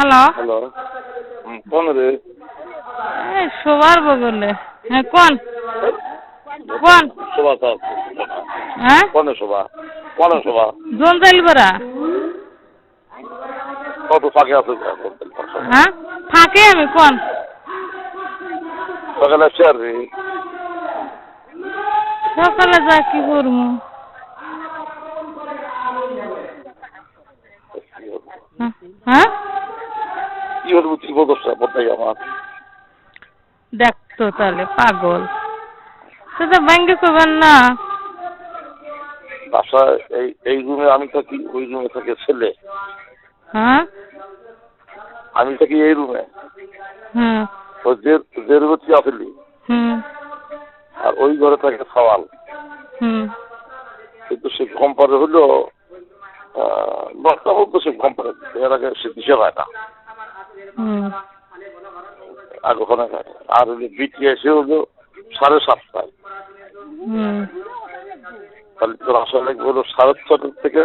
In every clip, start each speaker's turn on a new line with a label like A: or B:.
A: Hello
B: hello কোন রে?
A: এই বগলে হ্যাঁ কোন? কোন?
B: শোভা স্যার।
A: হ্যাঁ?
B: কোনে শোভা? কোনে শোভা?
A: জোন যাইলবরা
B: কত ফাঁকে আছে
A: হ্যাঁ? থাকে আমি কোন?
B: সকালে শেয়ার রে।
A: সকালে যা কি করব? হ্যাঁ?
B: হল বুঝছি বদসা বদাই আমার
A: দেখতো তাহলে পাগল। তো তো ব্যাংকে করবেন না।
B: বাসায় এই এই রুমে আমি থাকি ওই রুমে থাকে ছেলে।
A: হ্যাঁ?
B: আমি থাকি এই রুমে।
A: হুম।
B: ও যে যে রুমে তুই আসলি
A: হুম।
B: আর ওই ঘরে থাকে সওয়াল।
A: হুম।
B: কিন্তু সে ঘম পারে হলো দশটা বলতো সে ঘম এর আগে সে দিশে হয় না। আর ওখানে আর হলো হলো সাড়ে সাতটায়। তাহলে তোর আসলে হলো সাড়ে ছটার থেকে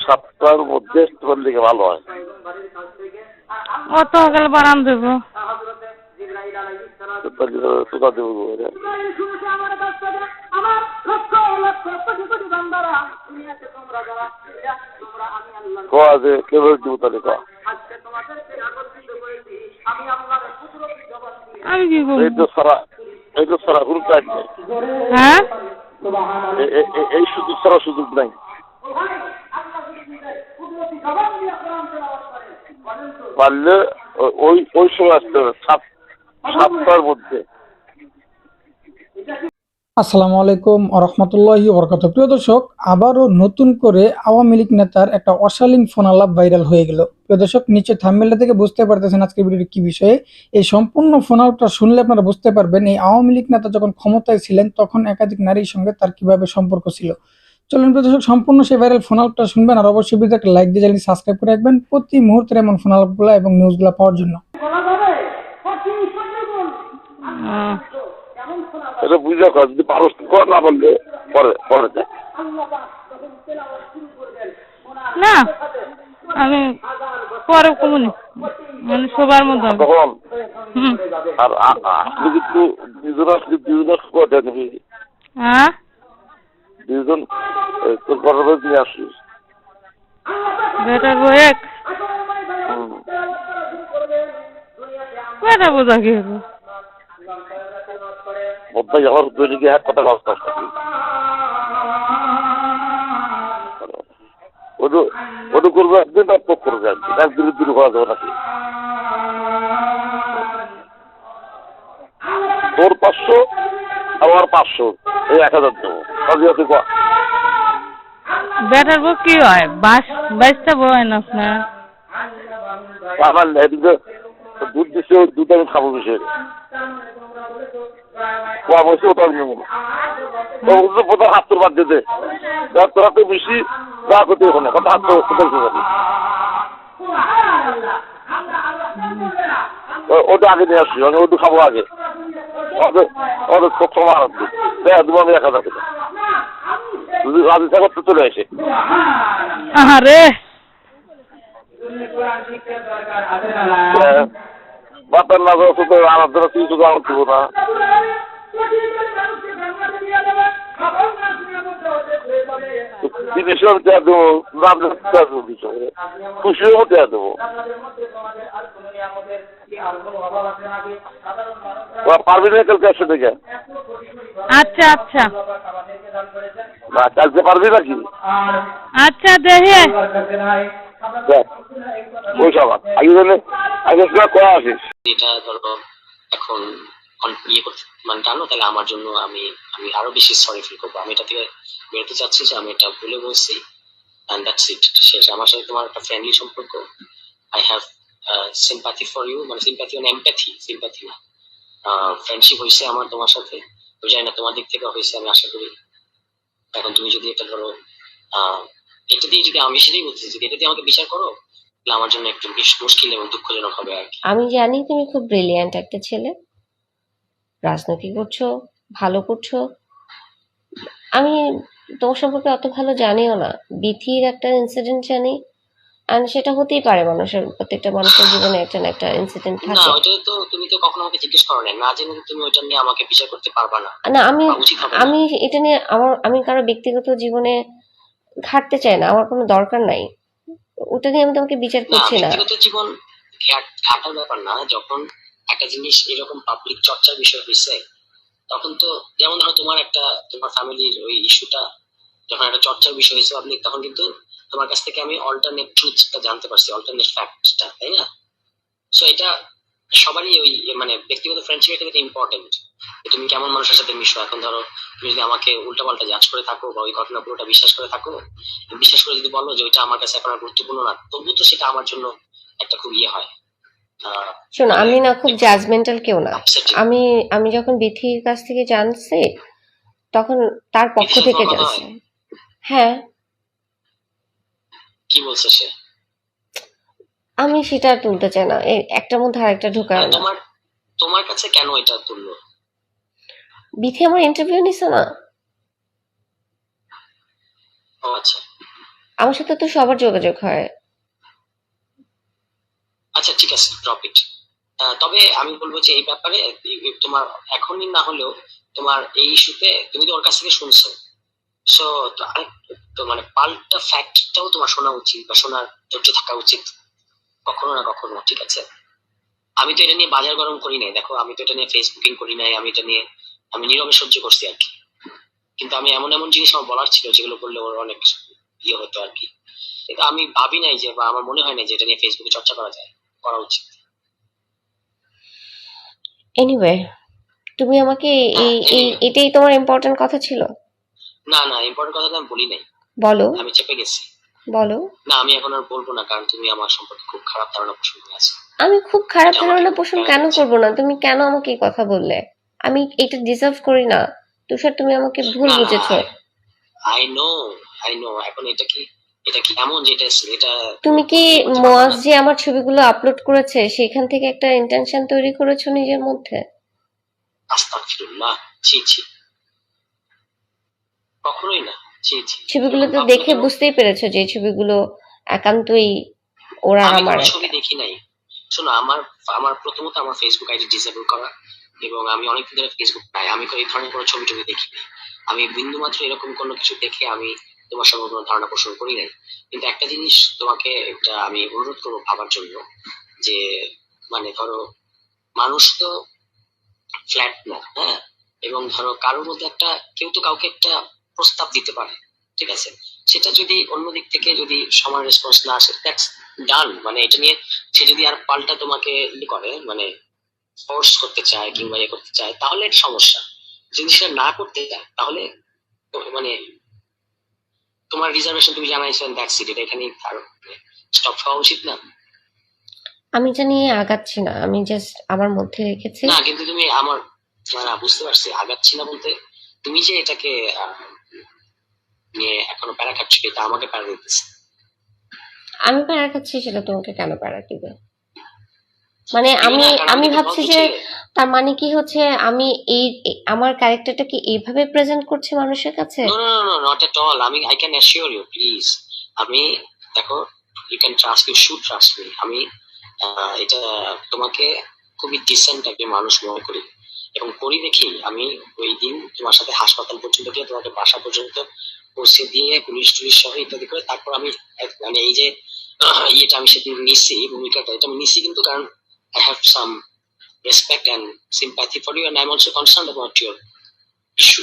B: সাতটার মধ্যে তোর দিকে ভালো হয়।
A: অত দেবো।
B: তোরা দেবো। যে কেবল দিব তাহলে কয়া
A: আমি কি
B: এই তো
A: করব
B: সারা এই তো সারা কোনো কাজ নেই
A: হ্যাঁ
B: এই সুযোগ ছাড়া সুযোগ নাই। পারলে ওই ওই সময় আসতে হবে সাত সাতটার মধ্যে।
C: আসসালামু আলাইকুম রহমতুল্লাহি বরকত প্রিয় দর্শক আবারও নতুন করে আওয়ামী লীগ নেতার একটা অশালীন ফোন আলাপ ভাইরাল হয়ে গেল। প্রিয় দর্শক নিচে থাম্বেলটা থেকে বুঝতে পারতেছেন আজকের ভিডিওটি কী বিষয়ে। এই সম্পূর্ণ ফোন আলাপটা শুনলে আপনারা বুঝতে পারবেন এই আওয়ামী লীগ নেতা যখন ক্ষমতায় ছিলেন তখন একাধিক নারীর সঙ্গে তার কীভাবে সম্পর্ক ছিল। চলুন প্রিয় দর্শক সম্পূর্ণ সেই ভাইরাল ফোন আলাপটা শুনবেন আর অবশ্যই ভিডিওতে একটা লাইক দিয়ে চ্যানেলটি সাবস্ক্রাইব করে রাখবেন প্রতি মুহূর্তের এমন ফোন আলাপগুলো এবং নিউজগুলো পাওয়ার জন্য।
B: এটা বুঝে কর যদি পারস কর না বললে পরে পরে
A: না আমি পরে কমুনি মানে সবার মধ্যে।
B: তখন?
A: হুম।
B: আর আ- আ- আসলে কিন্তু দুজন আসলে দুজন দেয়
A: হ্যাঁ?
B: দুজন তোর ঘরের নিয়ে আসিস।
A: বেটার বয়েক
B: হুম।
A: কয়টা বোঝা কি
B: বোধহয় আমার গিয়ে এক কথা থাকি। ওটু ওটু করবে একদিন আর করবে একদিন একদিন দূর করা যাবে নাকি তোর পাঁচশো আমার পাঁচশো। এই এক হাজার দেবো। কাজে আছে
A: বেটার কি হয়? বাস বাইশটা হয় আপনার?
B: আমার দুধ দিচ্ছে দুধ আমি খাব বেশি কোয়া বসে ওটা আমি নেব না ও প্রথম হাত তোর বাদ দিয়ে দে যার তোর হাতে বেশি যা করতে ওখানে কত হাত তোর যাবি ও- ওটা আগে নিয়ে আসছি আমি ওটা খাব আগে ওদের খুব সময় আসবে দেখ দেবো আমি এক হাজার যদি রাজি থাকো তো চলে আসে
A: আরে
B: বাতার না তো আরাধনা তুই শুধু আমার দিব না আমি দেওয়া দেবো নাম দেবো বিষয়ে খুশিও দেওয়া দেবো পারবি না কালকে আসে দেখে
A: আচ্ছা আচ্ছা।
B: না কালকে পারবি নাকি
A: আচ্ছা দেখে।
B: ওই সব আগে আগে করা আসিস?
D: এটা ধরো এখন ইয়ে মানে জানো, তাহলে আমার জন্য আমি আমি আরও বেশি সরি ফিল করব। আমি এটা থেকে বেরোতে চাচ্ছি যে আমি এটা ভুলে বলছি অ্যান্ড দ্যাটস ইট শেষ। আমার সাথে তোমার একটা ফ্রেন্ডলি সম্পর্ক। I have sympathy for you মানে সিম্পাথি মানে এমপ্যাথি সিম্পাথি না। ফ্রেন্ডশিপ হয়েছে আমার তোমার সাথে। জানি না, তোমার দিক থেকে হয়েছে আমি আশা করি। এখন তুমি যদি এটা ধরো এটা দিয়ে যদি আমি সেটাই বলতেছি, যদি এটা দিয়ে আমাকে বিচার করো আমার জন্য একটু বেশ মুশকিল এবং দুঃখজনক হবে আর কি।
E: আমি জানি তুমি খুব ব্রিলিয়ান্ট একটা ছেলে। রাজনীতি করছ ভালো করছ। আমি তোমার সম্পর্কে অত ভালো জানিও না। বিথির একটা ইনসিডেন্ট জানি আর সেটা হতেই পারে মানুষের প্রত্যেকটা মানুষের জীবনে একটা না একটা ইনসিডেন্ট
D: না
E: থাকে।
D: ওটা তো তুমি তো কখনো আমাকে জিজ্ঞেস করো না না জেনে তুমি ওটা নিয়ে আমাকে বিচার করতে পারবা না।
E: না আমি
D: না।
E: আমি এটা নিয়ে আমার আমি কারও ব্যক্তিগত জীবনে ঘাটতে চাই না। আমার কোনো দরকার নাই। ওটা নিয়ে আমি তোমাকে বিচার করছি না।
D: ব্যক্তিগত জীবন ঘাটার ব্যাপার না। যখন একটা জিনিস এরকম পাবলিক চর্চার বিষয় হয়েছে তখন তো যেমন ধরো তোমার একটা, তোমার ফ্যামিলির ওই ইস্যুটা যখন একটা চর্চার বিষয় হয়েছে পাবলিক তখন কিন্তু তোমার কাছ থেকে আমি অল্টারনেট ট্রুথটা জানতে পারছি অল্টারনেট ফ্যাক্টটা তাই না? সো এটা সবারই ওই মানে ব্যক্তিগত ফ্রেন্ডশিপের ক্ষেত্রে ইম্পর্টেন্ট তুমি কেমন মানুষের সাথে মিশো? এখন ধরো, তুমি যদি আমাকে উল্টাপাল্টা জাজ করে থাকো বা ওই ঘটনা পুরোটা বিশ্বাস করে থাকো, বিশ্বাস করে যদি বলো যে ওইটা আমার কাছে এখন গুরুত্বপূর্ণ না তবু তো সেটা আমার জন্য একটা খুব ইয়ে হয়।
E: শোনো আমি না খুব জাজমেন্টাল কেউ না। আমি আমি যখন বিথির কাছ থেকে জানছি তখন তার পক্ষ থেকে জানছি। হ্যাঁ।
D: কি বলছে সে?
E: আমি সেটা তুলতে চাই না। একটার মধ্যে আরেকটা ঢোকায় না।
D: তোমার তোমার কাছে কেন এটা তুললো?
E: বিথি আমার ইন্টারভিউ নিছে না।
D: আচ্ছা।
E: আমার সাথে তো সবার যোগাযোগ হয়।
D: আচ্ছা ঠিক আছে ড্রপ ইট তবে আমি বলব যে এই ব্যাপারে তোমার এখনই না হলেও তোমার এই ইস্যুতে তুমি তো ওর কাছ থেকে শুনছো। সো তো মানে পাল্টা ফ্যাক্টটাও তোমার শোনা উচিত বা শোনার ধৈর্য থাকা উচিত। কখনো না কখনো, ঠিক আছে? আমি তো এটা নিয়ে বাজার গরম করি নাই। দেখো, আমি তো এটা নিয়ে ফেসবুকিং করি নাই, আমি এটা নিয়ে আমি নীরবে সহ্য করছি আর কি। কিন্তু আমি এমন এমন জিনিস আমার বলার ছিল যেগুলো করলে ওর অনেক ইয়ে হতো আর কি। আমি ভাবি নাই যে বা আমার মনে হয় না যে এটা নিয়ে ফেসবুকে চর্চা করা যায়। করা উচিত।
E: এনিওয়ে তুমি আমাকে এই এই এটাই তোমার ইম্পর্টেন্ট কথা ছিল?
D: না না ইম্পর্টেন্ট কথা আমি বলি নাই।
E: বলো।
D: আমি চেপে গেছি।
E: বলো।
D: না আমি এখন আর বলব না কারণ তুমি আমার সম্পর্কে খুব খারাপ ধারণা পোষণ করে আছো
E: আমি খুব খারাপ ধারণা পোষণ কেন। করব না? তুমি কেন আমাকে এই কথা বললে? আমি এটা ডিজার্ভ করি না। তুষার তুমি আমাকে ভুল বুঝেছ।
D: আই নো আই নো এখন এটা কি এটা কি এমন যে এটা এটা
E: তুমি কি মোয়াজ যে আমার ছবিগুলো আপলোড করেছে সেখান থেকে একটা ইন্টেনশন তৈরি করেছ নিজের মধ্যে?
D: আস্তাগফিরুল্লাহ ছি ছি। কখনোই না ছি ছি।
E: ছবিগুলো তো দেখে বুঝতেই পেরেছ যে ছবিগুলো একান্তই ওরা
D: আমি
E: আমার
D: ছবি দেখি নাই। শোনো আমার আমার প্রথমত আমার ফেসবুক আইডি ডিসেবল করা এবং আমি অনেকদিন ধরে ফেসবুক পাই আমি এই ধরনের কোনো ছবি টবি দেখি আমি বিন্দু মাত্র এরকম কোনো কিছু দেখে আমি তোমার সঙ্গে কোনো ধারণা পোষণ করি নাই। কিন্তু একটা জিনিস তোমাকে একটা আমি অনুরোধ করব ভাবার জন্য, যে মানে ধরো মানুষ তো ফ্ল্যাট না হ্যাঁ? এবং ধরো কারোর মধ্যে একটা কেউ তো কাউকে একটা প্রস্তাব দিতে পারে, ঠিক আছে? সেটা যদি অন্য দিক থেকে যদি সময় রেসপন্স না আসে দ্যাটস ডান মানে এটা নিয়ে সে যদি আর পাল্টা তোমাকে করে মানে ফোর্স করতে চায় কিংবা ইয়ে করতে চায়, তাহলে সমস্যা। যদি সেটা না করতে চায়, তাহলে মানে তোমার রিজার্ভেশন তুমি জানাইছো দ্যাটস ইট এটা এখানে স্টপ হওয়া উচিত না?
E: আমি জানি আগাচ্ছি না আমি জাস্ট আমার মধ্যে রেখেছি।
D: না কিন্তু তুমি আমার না বুঝতে পারছি আগাচ্ছি না বলতে তুমি যে এটাকে নিয়ে এখনও প্যারা খাচ্ছ এটা আমাকে প্যারা দিতেছে।
E: আমি প্যারা খাচ্ছি সেটা তোমাকে কেন প্যারা দিবে? মানে আমি আমি ভাবছি যে তার মানে কি হচ্ছে আমি এই আমার ক্যারেক্টারটা কি এইভাবে প্রেজেন্ট করছি মানুষের কাছে
D: no, not at আমি I can assure you, please. আমি দেখো you can trust, you should trust me. আমি এটা তোমাকে খুবই ডিসেন্ট একজন মানুষ মনে করি এবং করি দেখি আমি ওই দিন তোমার সাথে হাসপাতাল পর্যন্ত গিয়ে তোমাকে বাসা পর্যন্ত পৌঁছে দিয়ে পুলিশ টুলিশ সহ ইত্যাদি করে তারপর আমি মানে এই যে ইয়েটা আমি সেদিন নিচ্ছি ভূমিকাটা এটা আমি নিছি কিন্তু কারণ have some respect and sympathy for you and I am also concern about your issue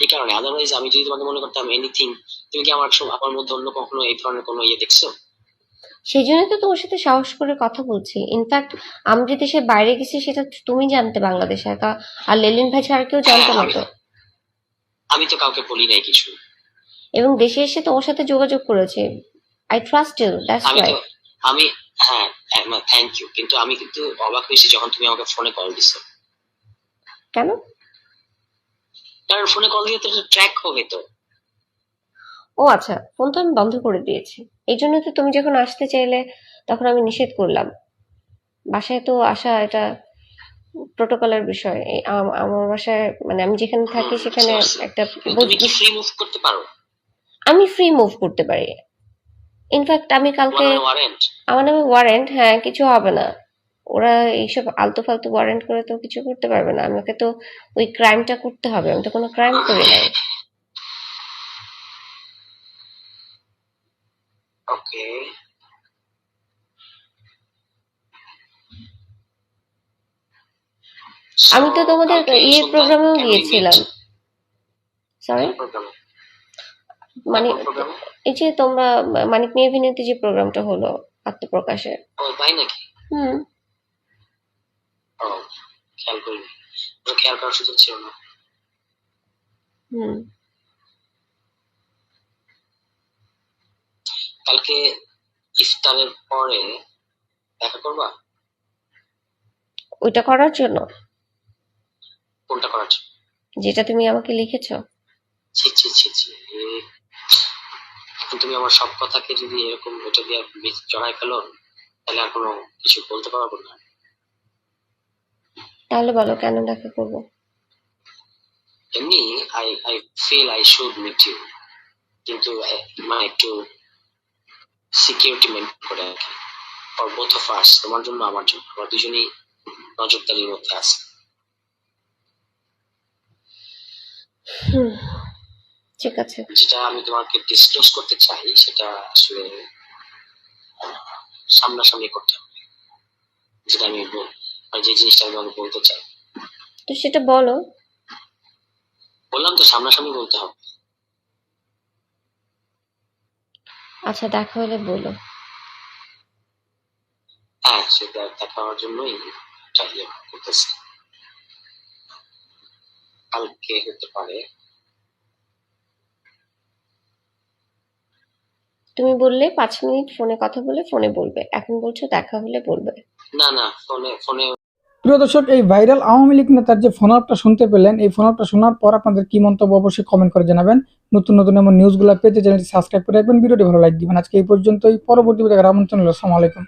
D: এই কারণে আদারওয়াইজ আমি যদি তোমাকে মনে করতাম এনিথিং তুমি কি আমার আমার মধ্যে অন্য কখনো এই ধরনের কোনো ইয়ে দেখছ?
E: সেই জন্য তো তোমার সাথে সাহস করে কথা বলছি। ইনফ্যাক্ট আমি যে দেশের বাইরে গেছি সেটা তুমি জানতে বাংলাদেশে একা আর লেলিন ভাই ছাড়া কেউ জানতো না তো?
D: আমি তো কাউকে বলি নাই কিছু।
E: এবং দেশে এসে তোমার সাথে যোগাযোগ করেছে। আই ট্রাস্ট ইউ দ্যাটস
D: আমি আমি হ্যাঁ থ্যাংক ইউ কিন্তু আমি কিন্তু অবাক হয়েছি যখন তুমি আমাকে ফোনে কল দিছো।
E: কেন?
D: কারণ ফোনে কল দিয়ে তো ট্র্যাক হবে তো।
E: ও আচ্ছা ফোন তো আমি বন্ধ করে দিয়েছি। এই জন্য তো তুমি যখন আসতে চাইলে তখন আমি নিষেধ করলাম। বাসায় তো আসা এটা প্রোটোকলের বিষয়। আমার বাসায় মানে আমি যেখানে থাকি সেখানে একটা
D: ফ্রি মুভ করতে পারো?
E: আমি ফ্রি মুভ করতে পারি। ইনফ্যাক্ট আমি কালকে আমার নামে ওয়ারেন্ট হ্যাঁ কিছু হবে না। ওরা এইসব আলতু ফালতু ওয়ারেন্ট করে তো কিছু করতে পারবে না। আমাকে তো ওই ক্রাইমটা করতে হবে। আমি তো কোনো ক্রাইম করি নাই।
D: ওকে
E: আমি তো তোমাদের ইয়ে প্রোগ্রামেও গিয়েছিলাম। সরি মানে এই যে তোমরা মানিক নিয়ে এভিনিউতে যে প্রোগ্রামটা হলো আত্মপ্রকাশে
D: ও তাই নাকি?
E: হুম।
D: খেয়াল করিনি। খেয়াল করার সুযোগ ছিল না।
E: হুম।
D: কালকে ইফতারের পরে দেখা করবা?
E: ওইটা করার জন্য?
D: কোনটা করার জন্য?
E: যেটা তুমি আমাকে লিখেছো?
D: ছি ছি ছি ছি এখন তুমি আমার সব কথাকে যদি এরকম এটা দিয়ে জড়াই ফেলো তাহলে আর কোনো কিছু বলতে পারব না।
E: তাহলে বলো কেন দেখা করব?
D: এমনি I I feel I should meet you কিন্তু আহ, মানে একটু সিকিউরিটি মেনটেন করে আর কি। ফর বোথ অফ আস তোমার জন্য আমার জন্য। আমরা দুজনেই নজরদারির মধ্যে আছি।
E: হুম। ঠিক আছে।
D: যেটা আমি তোমাকে ডিসক্লোজ করতে চাই সেটা আসলে সামনাসামনি করতে হবে যেটা আমি বল- মানে যে জিনিসটা আমি তোমাকে বলতে চাই।
E: তো সেটা বলো।
D: বললাম তো সামনাসামনি বলতে হবে।
E: আচ্ছা দেখা হলে বলো।
D: হ্যাঁ সেটা দেখা হওয়ার জন্যই ইয়ে করতেছি কালকে হতে পারে।
E: তুমি বললে পাঁচ মিনিট ফোনে কথা বলে ফোনে বলবে। এখন বলছো দেখা হলে বলবে।
D: না না ফোনে ফোনে।
C: প্রিয় দর্শক এই ভাইরাল আওয়ামী লীগ নেতার যে ফোন আপটা শুনতে পেলেন এই ফোন আপটা শোনার পর আপনাদের কি মন্তব্য অবশ্যই কমেন্ট করে জানাবেন। নতুন নতুন এমন নিউজগুলো পেতে চ্যানেলটি সাবস্ক্রাইব করে রাখবেন। ভিডিওটি ভালো লাইক দিবেন। আজকে এই পর্যন্তই। পরবর্তী ভিডিও রামন চ্যানেল আসসালামু আলাইকুম।